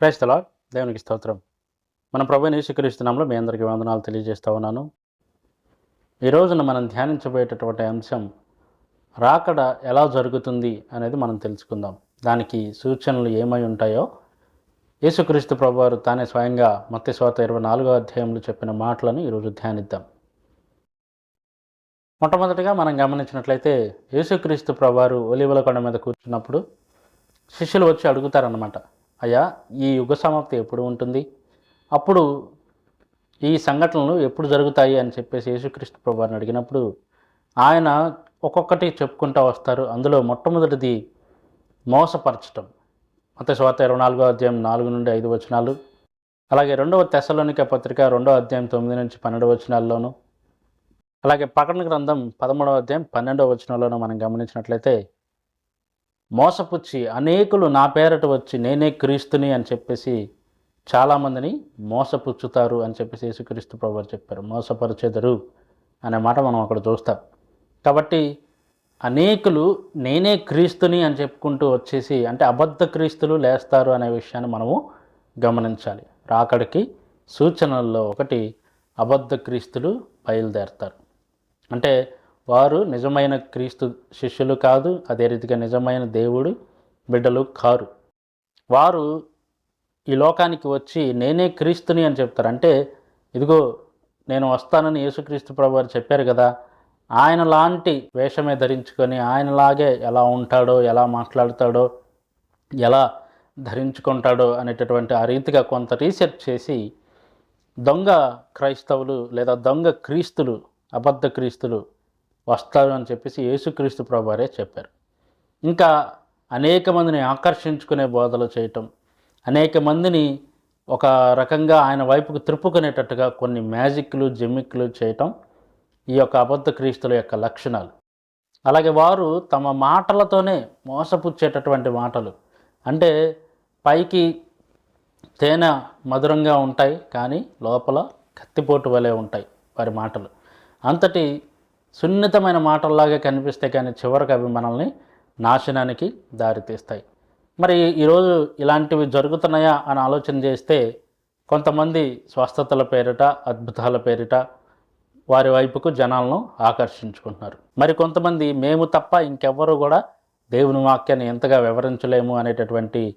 క్రైస్తలా దేవునికి స్తోత్రం. మన ప్రభు యేసుక్రీస్తునామంలో మీ అందరికీ వందనాలు తెలియజేస్తూ ఉన్నాను. ఈ రోజున మనం ధ్యానించబోయేటటువంటి అంశం రాకడ ఎలా జరుగుతుంది అనేది మనం తెలుసుకుందాం. దానికి సూచనలు ఏమై ఉంటాయో యేసుక్రీస్తు ప్రభు వారు తానే స్వయంగా మత్తి స్వాత ఇరవై నాలుగో అధ్యాయంలో చెప్పిన మాటలను ఈరోజు ధ్యానిద్దాం. మొట్టమొదటిగా మనం గమనించినట్లయితే యేసుక్రీస్తు ప్రభువారు ఒలివల కొండ మీద కూర్చున్నప్పుడు శిష్యులు వచ్చి అడుగుతారన్నమాట అయ్యా ఈ యుగ సమాప్తి ఎప్పుడు ఉంటుంది? అప్పుడు ఈ సంఘటనలు ఎప్పుడు జరుగుతాయి అని చెప్పేసి యేసుక్రీస్తు ప్రభువారిని అడిగినప్పుడు ఆయన ఒక్కొక్కటి చెప్పుకుంటూ వస్తారు. అందులో మొట్టమొదటిది మోసపరచటం. మత స్వాత ఇరవై నాలుగో అధ్యాయం నాలుగు నుండి ఐదు వచనాలు. అలాగే రెండవ తెశలోనిక పత్రిక రెండవ అధ్యాయం తొమ్మిది నుంచి పన్నెండు వచనాల్లోనూ. అలాగే ప్రకటన గ్రంథం పదమూడవ అధ్యాయం పన్నెండవ వచనంలోనూ మనం గమనించినట్లయితే మోసపుచ్చి అనేకులు నా పేరట వచ్చి నేనే క్రీస్తుని అని చెప్పేసి చాలామందిని మోసపుచ్చుతారు అని చెప్పేసి యేసుక్రీస్తు ప్రభువారు చెప్పారు. మోసపరిచెదరు అనే మాట మనం అక్కడ చూస్తాం. కాబట్టి అనేకులు నేనే క్రీస్తుని అని చెప్పుకుంటూ వచ్చేసి అంటే అబద్ధ క్రీస్తులు లేస్తారు అనే విషయాన్ని మనము గమనించాలి. రాకడికి సూచనల్లో ఒకటి అబద్ధ క్రీస్తులు బయలుదేరతారు. అంటే వారు నిజమైన క్రీస్తు శిష్యులు కాదు అదే రీతిగా నిజమైన దేవుడు బిడ్డలు కారు. వారు ఈ లోకానికి వచ్చి నేనే క్రీస్తుని అని చెప్తారు. అంటే ఇదిగో నేను వస్తానని యేసుక్రీస్తు ప్రభు వారు చెప్పారు కదా ఆయన లాంటి వేషమే ధరించుకొని ఆయనలాగే ఎలా ఉంటాడో ఎలా మాట్లాడతాడో ఎలా ధరించుకుంటాడో అనేటటువంటి ఆ రీతిగా కొంత రీసెర్చ్ చేసి దొంగ క్రైస్తవులు లేదా దొంగ క్రీస్తులు అబద్ధ క్రీస్తులు వస్తారు అని చెప్పేసి యేసుక్రీస్తు ప్రభువారే చెప్పారు. ఇంకా అనేక మందిని ఆకర్షించుకునే బోధలు చేయటం అనేక మందిని ఒక రకంగా ఆయన వైపుకు త్రిప్పుకునేటట్టుగా కొన్ని మ్యాజిక్లు జిమ్మిక్లు చేయటం ఈ యొక్క అబద్ధ క్రీస్తుల యొక్క లక్షణాలు. అలాగే వారు తమ మాటలతోనే మోసపుచ్చేటటువంటి మాటలు. అంటే పైకి తేనె మధురంగా ఉంటాయి కానీ లోపల కత్తిపోటు వలె ఉంటాయి వారి మాటలు. అంతటి సున్నితమైన మాటల్లాగా కనిపిస్తే కానీ చివరికి అవి మనల్ని నాశనానికి దారితీస్తాయి. మరి ఈరోజు ఇలాంటివి జరుగుతున్నాయా అని ఆలోచన చేస్తే కొంతమంది స్వస్థతల పేరిట అద్భుతాల పేరిట వారి వైపుకు జనాలను ఆకర్షించుకుంటున్నారు. మరి కొంతమంది మేము తప్ప ఇంకెవ్వరూ కూడా దేవుని వాక్యాన్ని ఎంతగా వివరించలేము అనేటటువంటి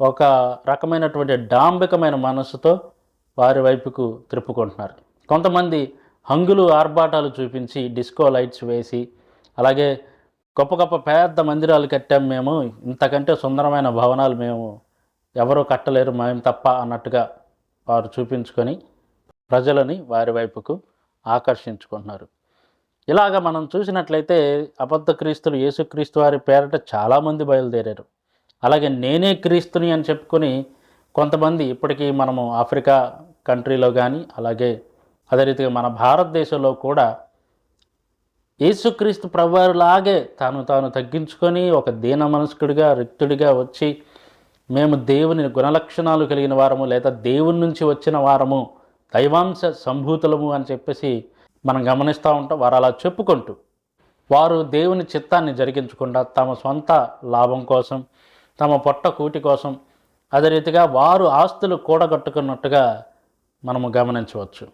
ఒక రకమైనటువంటి డాంబికమైన మనస్సుతో వారి వైపుకు త్రిప్పుకుంటున్నారు. కొంతమంది హంగులు ఆర్భాటాలు చూపించి డిస్కో లైట్స్ వేసి అలాగే గొప్ప గొప్ప పెద్ద మందిరాలు కట్టాం మేము. ఇంతకంటే సుందరమైన భవనాలు మేము ఎవరూ కట్టలేరు మేము తప్ప అన్నట్టుగా వారు చూపించుకొని ప్రజలని వారి వైపుకు ఆకర్షించుకుంటున్నారు. ఇలాగ మనం చూసినట్లయితే అబద్ధ క్రీస్తులు యేసుక్రీస్తు వారి పేరట చాలామంది బయలుదేరారు. అలాగే నేనే క్రీస్తుని అని చెప్పుకొని కొంతమంది ఇప్పటికీ మనము ఆఫ్రికా కంట్రీలో కానీ అలాగే అదే రీతిగా మన భారతదేశంలో కూడా యేసుక్రీస్తు ప్రభువారిలాగే తాను తాను తగ్గించుకొని ఒక దీన మనస్కుడిగా రిక్తుడిగా వచ్చి మేము దేవుని గుణలక్షణాలు కలిగిన వారము లేదా దేవుని నుంచి వచ్చిన వారము దైవాంశ సంభూతులము అని చెప్పేసి మనం గమనిస్తూ ఉంటాం. వారు అలా చెప్పుకుంటూ వారు దేవుని చిత్తాన్ని జరిగించకుండా తమ సొంత లాభం కోసం తమ పొట్ట కూటి కోసం అదే రీతిగా వారు ఆస్తులు కూడగట్టుకున్నట్టుగా మనము గమనించవచ్చు.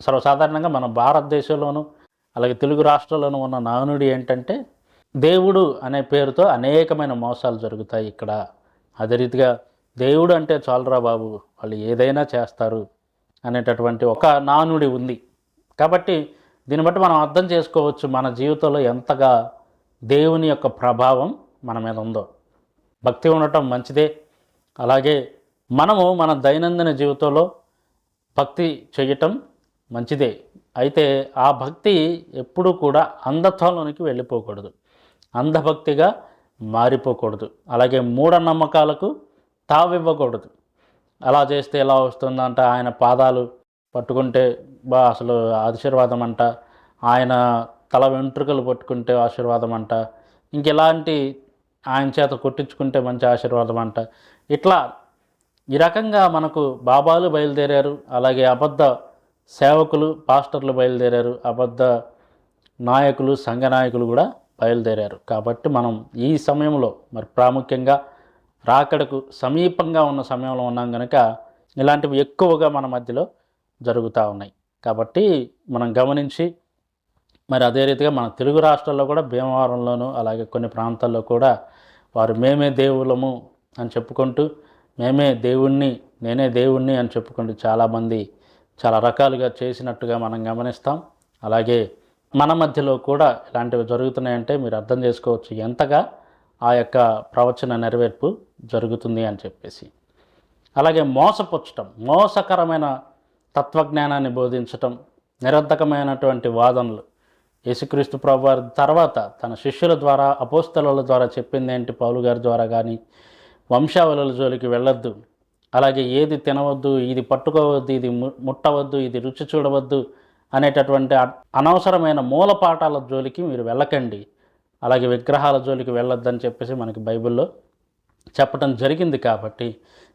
సర్వసాధారణంగా మన భారతదేశంలోనూ అలాగే తెలుగు రాష్ట్రాల్లోనూ ఉన్న నానుడి ఏంటంటే దేవుడు అనే పేరుతో అనేకమైన మోసాలు జరుగుతాయి ఇక్కడ. అదే రీతిగా దేవుడు అంటే చాలురా బాబు వాళ్ళు ఏదైనా చేస్తారు అనేటటువంటి ఒక నానుడి ఉంది. కాబట్టి దీన్ని బట్టి మనం అర్థం చేసుకోవచ్చు మన జీవితంలో ఎంతగా దేవుని యొక్క ప్రభావం మన మీద ఉందో. భక్తి ఉండటం మంచిదే. అలాగే మనము మన దైనందిన జీవితంలో భక్తి చేయటం మంచిదే. అయితే ఆ భక్తి ఎప్పుడూ కూడా అంధత్వంలోనికి వెళ్ళిపోకూడదు. అంధభక్తిగా మారిపోకూడదు. అలాగే మూఢనమ్మకాలకు తావివ్వకూడదు. అలా చేస్తే ఎలా వస్తుందంట? ఆయన పాదాలు పట్టుకుంటే బా అసలు ఆశీర్వాదం అంట ఆయన తల వెంట్రుకలు పట్టుకుంటే ఆశీర్వాదం అంట ఇంకెలాంటి ఆయన చేత కొట్టించుకుంటే మంచి ఆశీర్వాదం అంట ఇట్లా ఈ రకంగా మనకు బాబాలు బయలుదేరారు. అలాగే అబద్ధ సేవకులు పాస్టర్లు బయలుదేరారు. అబద్ధ నాయకులు సంఘ నాయకులు కూడా బయలుదేరారు. కాబట్టి మనం ఈ సమయంలో మరి ప్రాముఖ్యంగా రాకడకు సమీపంగా ఉన్న సమయంలో ఉన్నాం కనుక ఇలాంటివి ఎక్కువగా మన మధ్యలో జరుగుతూ ఉన్నాయి. కాబట్టి మనం గమనించి మరి అదే రీతిగా మన తెలుగు రాష్ట్రాల్లో కూడా భీమవరంలోను అలాగే కొన్ని ప్రాంతాల్లో కూడా వారు మేమే దేవులము అని చెప్పుకుంటూ మేమే దేవుణ్ణి నేనే దేవుణ్ణి అని చెప్పుకుంటూ చాలామంది చాలా రకాలుగా చేసినట్టుగా మనం గమనిస్తాం. అలాగే మన మధ్యలో కూడా ఇలాంటివి జరుగుతున్నాయంటే మీరు అర్థం చేసుకోవచ్చు ఎంతగా ఆ యొక్క ప్రవచన నెరవేర్పు జరుగుతుంది అని చెప్పేసి. అలాగే మోసపుచ్చటం మోసకరమైన తత్వజ్ఞానాన్ని బోధించటం నిరర్ధకమైనటువంటి వాదనలు. యేసుక్రీస్తు ప్రభు వారి తర్వాత తన శిష్యుల ద్వారా అపోస్తల ద్వారా చెప్పింది ఏంటి పౌలు గారి ద్వారా కానీ వంశావళుల జోలికి వెళ్ళొద్దు. అలాగే ఏది తినవద్దు ఇది పట్టుకోవద్దు ఇది ముట్టవద్దు ఇది రుచి చూడవద్దు అనేటటువంటి అ- అనవసరమైన మూలపాఠాల జోలికి మీరు వెళ్ళకండి. అలాగే విగ్రహాల జోలికి వెళ్ళొద్దని చెప్పేసి మనకి బైబిల్లో చెప్పడం జరిగింది కాబట్టి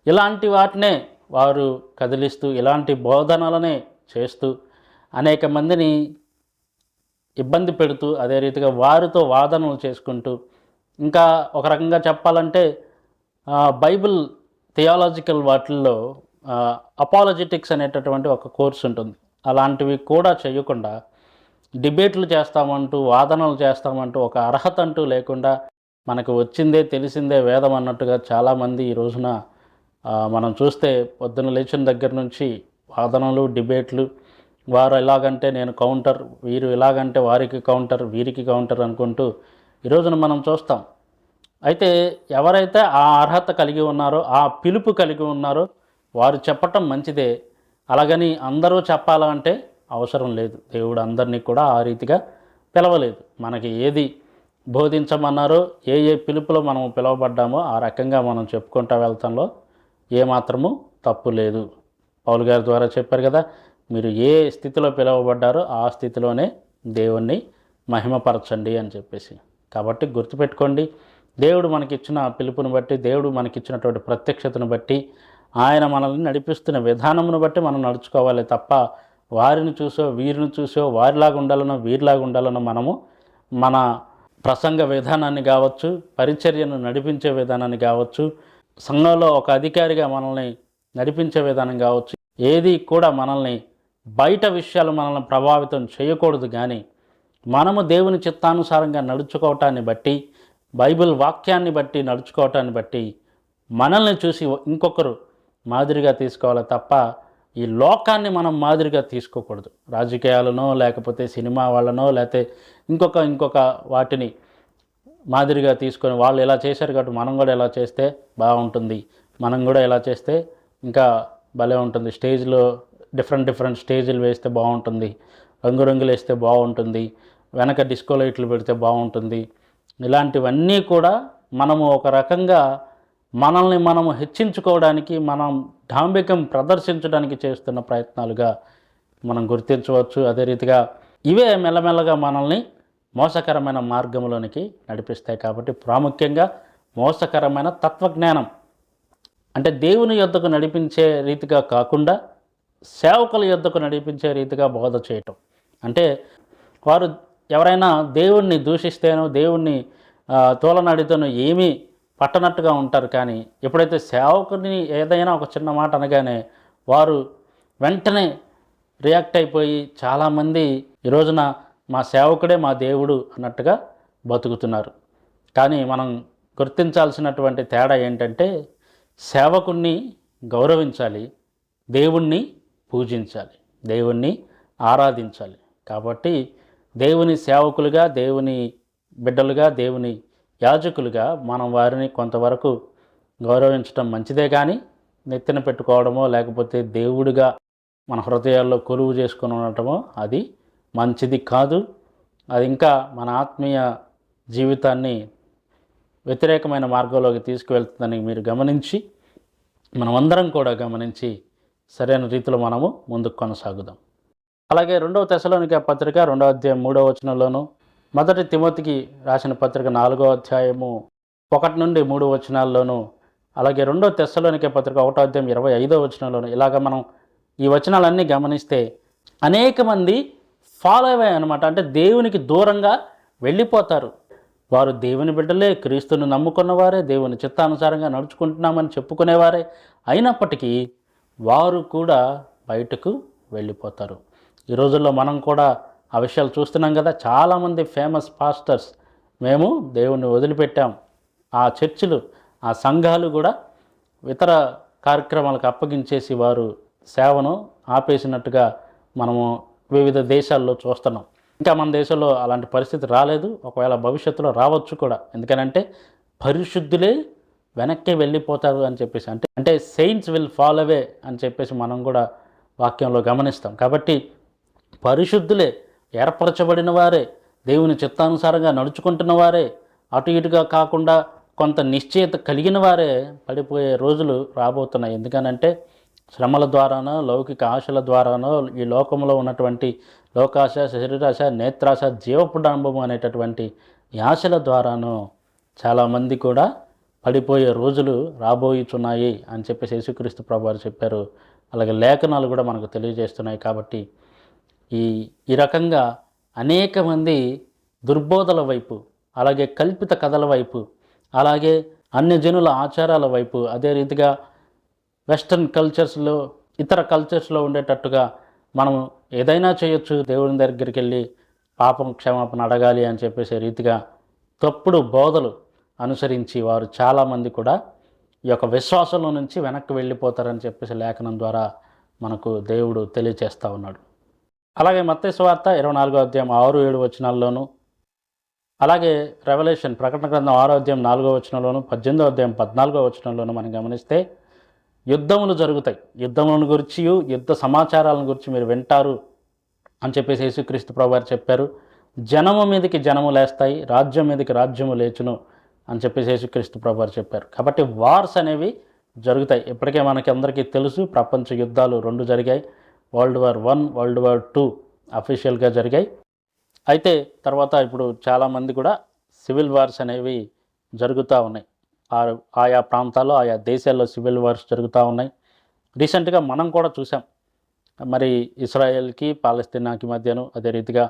ఇలాంటి వాటినే వారు కదిలిస్తూ ఇలాంటి బోధనలనే చేస్తూ అనేక మందిని ఇబ్బంది పెడుతూ అదే రీతిగా వారితో వాదనలు చేసుకుంటూ ఇంకా ఒక రకంగా చెప్పాలంటే బైబిల్ థియాలజికల్ వాటిల్లో అపాలజెటిక్స్ అనేటటువంటి ఒక కోర్స్ ఉంటుంది. అలాంటివి కూడా చేయకుండా డిబేట్లు చేస్తామంటూ వాదనలు చేస్తామంటూ ఒక అర్హత అంటూ లేకుండా మనకు వచ్చిందే తెలిసిందే వేదం అన్నట్టుగా చాలామంది ఈ రోజున మనం చూస్తే పొద్దున లేచిన దగ్గర నుంచి వాదనలు డిబేట్లు వారు ఎలాగంటే నేను కౌంటర్ వీరు ఎలాగంటే వారికి కౌంటర్ వీరికి కౌంటర్ అనుకుంటూ ఈ రోజున మనం చూస్తాం. అయితే ఎవరైతే ఆ అర్హత కలిగి ఉన్నారో ఆ పిలుపు కలిగి ఉన్నారో వారు చెప్పటం మంచిదే. అలాగని అందరూ చెప్పాలంటే అవసరం లేదు. దేవుడు అందరినీ కూడా ఆ రీతిగా పిలవలేదు. మనకి ఏది బోధించమన్నారో ఏ ఏ పిలుపులో మనం పిలువబడ్డామో ఆ రకంగా మనం చెప్పుకుంటా వెళ్తాంలో ఏమాత్రము తప్పు లేదు. పౌలు గారి ద్వారా చెప్పారు కదా మీరు ఏ స్థితిలో పిలువబడ్డారో ఆ స్థితిలోనే దేవుణ్ణి మహిమపరచండి అని చెప్పేసి. కాబట్టి గుర్తుపెట్టుకోండి దేవుడు మనకిచ్చిన పిలుపుని బట్టి దేవుడు మనకిచ్చినటువంటి ప్రత్యక్షతను బట్టి ఆయన మనల్ని నడిపిస్తున్న విధానమును బట్టి మనం నడుచుకోవాలి తప్ప వారిని చూసో వీరిని చూసో వారిలాగా ఉండాలనో వీరిలాగా ఉండాలనో మనము మన ప్రసంగ విధానాన్ని కావచ్చు పరిచర్యను నడిపించే విధానాన్ని కావచ్చు సంఘంలో ఒక అధికారిగా మనల్ని నడిపించే విధానం కావచ్చు ఏది కూడా మనల్ని బయట విషయాలు మనల్ని ప్రభావితం చేయకూడదు కానీ మనము దేవుని చిత్తానుసారంగా నడుచుకోవటాన్ని బట్టి బైబిల్ వాక్యాన్ని బట్టి నడుచుకోవటాన్ని బట్టి మనల్ని చూసి ఇంకొకరు మాదిరిగా తీసుకోవాలి తప్ప ఈ లోకాన్ని మనం మాదిరిగా తీసుకోకూడదు. రాజకీయాలనో లేకపోతే సినిమా వాళ్ళనో లేకపోతే ఇంకొక ఇంకొక వాటిని మాదిరిగా తీసుకొని వాళ్ళు ఎలా చేశారు కాబట్టి మనం కూడా ఎలా చేస్తే బాగుంటుంది. మనం కూడా ఎలా చేస్తే ఇంకా భలే ఉంటుంది. స్టేజ్లో డిఫరెంట్ డిఫరెంట్ స్టేజ్లు వేస్తే బాగుంటుంది. రంగురంగులు వేస్తే బాగుంటుంది. వెనక డిస్కో లైట్లు పెడితే బాగుంటుంది. ఇలాంటివన్నీ కూడా మనము ఒక రకంగా మనల్ని మనము హెచ్చించుకోవడానికి మనం డాంబికం ప్రదర్శించడానికి చేస్తున్న ప్రయత్నాలుగా మనం గుర్తించవచ్చు. అదే రీతిగా ఇవే మెల్లమెల్లగా మనల్ని మోసకరమైన మార్గంలోనికి నడిపిస్తాయి కాబట్టి ప్రాముఖ్యంగా మోసకరమైన తత్వజ్ఞానం అంటే దేవుని యొద్దకు నడిపించే రీతిగా కాకుండా సేవకుల యొద్దకు నడిపించే రీతిగా బోధ చేయటం. అంటే వారు ఎవరైనా దేవుణ్ణి దూషిస్తేనో దేవుణ్ణి ఆ, తోలనాడితేనో ఏమీ పట్టనట్టుగా ఉంటారు. కానీ ఎప్పుడైతే సేవకుని ఏదైనా ఒక చిన్న మాట అనగానే వారు వెంటనే రియాక్ట్ అయిపోయి చాలామంది ఈ రోజున మా సేవకుడే మా దేవుడు అన్నట్టుగా బతుకుతున్నారు. కానీ మనం గుర్తించాల్సినటువంటి తేడా ఏంటంటే సేవకుణ్ణి గౌరవించాలి దేవుణ్ణి పూజించాలి దేవుణ్ణి ఆరాధించాలి. కాబట్టి దేవుని సేవకులుగా దేవుని బిడ్డలుగా దేవుని యాజకులుగా మనం వారిని కొంతవరకు గౌరవించడం మంచిదే కానీ నెత్తిన పెట్టుకోవడమో లేకపోతే దేవుడిగా మన హృదయాల్లో కొలువు చేసుకుని ఉండటమో అది మంచిది కాదు. అది ఇంకా మన ఆత్మీయ జీవితాన్ని వ్యతిరేకమైన మార్గంలోకి తీసుకువెళ్తుందని మీరు గమనించి మనమందరం కూడా గమనించి సరైన రీతిలో మనము ముందుకు కొనసాగుదాం. అలాగే రెండవ తెశలోనిక పత్రిక రెండవ అధ్యాయం మూడవ వచనంలోను మొదటి తిమోతికి రాసిన పత్రిక నాలుగో అధ్యాయము ఒకటి నుండి మూడు వచనాల్లోనూ అలాగే రెండో తెశలోనిక పత్రిక ఒకటో అధ్యాయం ఇరవై ఐదో వచనంలోను ఇలాగ మనం ఈ వచనాలన్నీ గమనిస్తే అనేక మంది ఫాలో అయ్యాయి అనమాట అంటే దేవునికి దూరంగా వెళ్ళిపోతారు. వారు దేవుని బిడ్డలే క్రీస్తును నమ్ముకున్నవారే దేవుని చిత్తానుసారంగా నడుచుకుంటున్నామని చెప్పుకునేవారే అయినప్పటికీ వారు కూడా బయటకు వెళ్ళిపోతారు. ఈ రోజుల్లో మనం కూడా ఆ విషయాలు చూస్తున్నాం కదా చాలామంది ఫేమస్ పాస్టర్స్. మేము దేవుణ్ణి వదిలిపెట్టాం. ఆ చర్చిలు ఆ సంఘాలు కూడా ఇతర కార్యక్రమాలకు అప్పగించేసి వారు సేవను ఆపేసినట్టుగా మనము వివిధ దేశాల్లో చూస్తున్నాం. ఇంకా మన దేశంలో అలాంటి పరిస్థితి రాలేదు. ఒకవేళ భవిష్యత్తులో రావచ్చు కూడా. ఎందుకనంటే పరిశుద్ధులే వెనక్కి వెళ్ళిపోతారు అని చెప్పేసి. అంటే అంటే సెయింట్స్ విల్ ఫాల్ అవే అని చెప్పేసి మనం కూడా వాక్యంలో గమనిస్తాం. కాబట్టి పరిశుద్ధులే ఏర్పరచబడిన వారే దేవుని చిత్తానుసారంగా నడుచుకుంటున్న వారే అటు ఇటుగా కాకుండా కొంత నిశ్చయత కలిగిన వారే పడిపోయే రోజులు రాబోతున్నాయి. ఎందుకనంటే శ్రమల ద్వారానో లౌకిక ఆశల ద్వారానో ఈ లోకంలో ఉన్నటువంటి లోకాశ శరీరాశ నేత్రాశ జీవపుడాంబము అనేటటువంటి ఆశల ద్వారానో చాలామంది కూడా పడిపోయే రోజులు రాబోయుచున్నాయి అని చెప్పేసి యేసుక్రీస్తు ప్రభు చెప్పారు. అలాగే లేఖనాలు కూడా మనకు తెలియజేస్తున్నాయి కాబట్టి ఈ ఈ రకంగా అనేక మంది దుర్బోధల వైపు అలాగే కల్పిత కథల వైపు అలాగే అన్యజనుల ఆచారాల వైపు అదే రీతిగా వెస్ట్రన్ కల్చర్స్లో ఇతర కల్చర్స్లో ఉండేటట్టుగా మనం ఏదైనా చేయొచ్చు దేవుని దగ్గరికి వెళ్ళి పాపం క్షమాపణ అడగాలి అని చెప్పేసే రీతిగా తప్పుడు బోధలు అనుసరించి వారు చాలామంది కూడా ఈ యొక్క విశ్వాసంలో నుంచి వెనక్కి వెళ్ళిపోతారని చెప్పేసి లేఖనం ద్వారా మనకు దేవుడు తెలియచేస్తూ ఉన్నాడు. అలాగే మత్తయి వార్త ఇరవై నాలుగో అధ్యాయం ఆరు ఏడు వచనాల్లోనూ అలాగే రెవల్యూషన్ ప్రకటన గ్రంథం ఆరో అధ్యాయం నాలుగో వచనంలోను పద్దెనిమిదో అధ్యాయం పద్నాలుగో వచనంలోను మనం గమనిస్తే యుద్ధములు జరుగుతాయి. యుద్ధములను గురించి యుద్ధ సమాచారాలను గురించి మీరు వింటారు అని చెప్పేసి యేసుక్రీస్తు ప్రభు చెప్పారు. జనము మీదకి జనము లేస్తాయి రాజ్యం మీదకి రాజ్యము లేచును అని చెప్పేసి యేసుక్రీస్తు ప్రభు చెప్పారు. కాబట్టి వార్స్ అనేవి జరుగుతాయి. ఇప్పటికే మనకి అందరికీ తెలుసు ప్రపంచ యుద్ధాలు రెండు జరిగాయి. World war one world war two అఫీషియల్గా జరిగాయి. అయితే తర్వాత ఇప్పుడు చాలామంది కూడా సివిల్ వార్స్ అనేవి జరుగుతూ ఉన్నాయి. ఆ- ఆయా ప్రాంతాల్లో ఆయా దేశాల్లో సివిల్ వార్స్ జరుగుతూ ఉన్నాయి. రీసెంట్గా మనం కూడా చూసాం. మరి ఇస్రాయెల్కి పాలస్తీనాకి మధ్యను అదే రీతిగా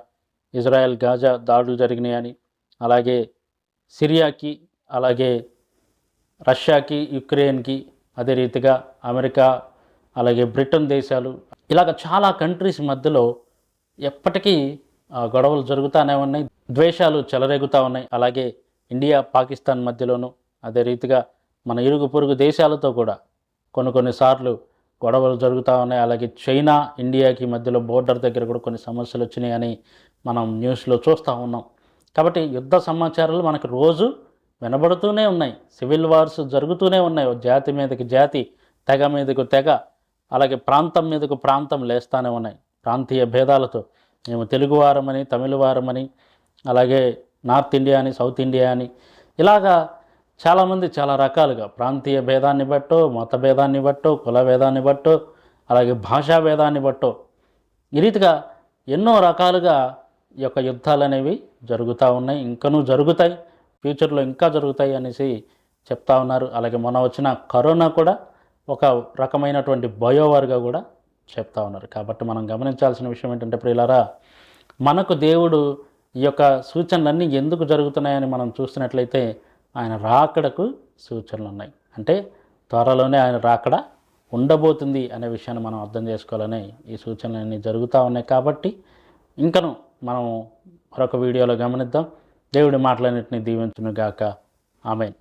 ఇజ్రాయెల్ గాజా దాడులు జరిగినాయని అలాగే సిరియాకి అలాగే రష్యాకి యుక్రెయిన్కి అదే రీతిగా అమెరికా అలాగే బ్రిటన్ దేశాలు ఇలాగ చాలా కంట్రీస్ మధ్యలో ఎప్పటికీ ఆ, గొడవలు జరుగుతూనే ఉన్నాయి ద్వేషాలు చెలరేగుతూ ఉన్నాయి. అలాగే ఇండియా పాకిస్తాన్ మధ్యలోనూ అదే రీతిగా మన ఇరుగు పొరుగు దేశాలతో కూడా కొన్ని కొన్నిసార్లు గొడవలు జరుగుతూ ఉన్నాయి. అలాగే చైనా ఇండియాకి మధ్యలో బోర్డర్ దగ్గర కూడా కొన్ని సమస్యలు వచ్చినాయని మనం న్యూస్లో చూస్తూ ఉన్నాం. కాబట్టి యుద్ధ సమాచారాలు మనకు రోజు వినబడుతూనే ఉన్నాయి. సివిల్ వార్స్ జరుగుతూనే ఉన్నాయి. జాతి మీదకి జాతి తెగ మీదకు తెగ. అలాగే ప్రాంతం మీదకు ప్రాంతం లేస్తానే ఉన్నాయి. ప్రాంతీయ భేదాలతో మేము తెలుగువారమని తమిళవారమని అలాగే నార్త్ ఇండియా అని సౌత్ ఇండియా అని ఇలాగా చాలామంది చాలా రకాలుగా ప్రాంతీయ భేదాన్ని బట్టో మత భేదాన్ని బట్టో కుల భేదాన్ని బట్టో అలాగే భాషా భేదాన్ని బట్టో ఈ రీతిగా ఎన్నో రకాలుగా ఈ యొక్క యుద్ధాలు అనేవి జరుగుతూ ఉన్నాయి. ఇంకనూ జరుగుతాయి. ఫ్యూచర్లో ఇంకా జరుగుతాయి అనేసి చెప్తా ఉన్నారు. అలాగే మొన్న వచ్చిన కరోనా కూడా ఒక రకమైనటువంటి బయోవర్గా కూడా చెప్తా ఉన్నారు. కాబట్టి మనం గమనించాల్సిన విషయం ఏంటంటే ప్రియులారా మనకు దేవుడు ఈ యొక్క సూచనలన్నీ ఎందుకు జరుగుతున్నాయని మనం చూస్తున్నట్లయితే ఆయన రాకడకు సూచనలు ఉన్నాయి. అంటే త్వరలోనే ఆయన రాకడ ఉండబోతుంది అనే విషయాన్ని మనం అర్థం చేసుకోవాలని ఈ సూచనలన్నీ జరుగుతూ ఉన్నాయి. కాబట్టి ఇంకను మనం మరొక వీడియోలో గమనిద్దాం. దేవుడి మాటలన్నింటినీ దీవించును గాక ఆమెన్.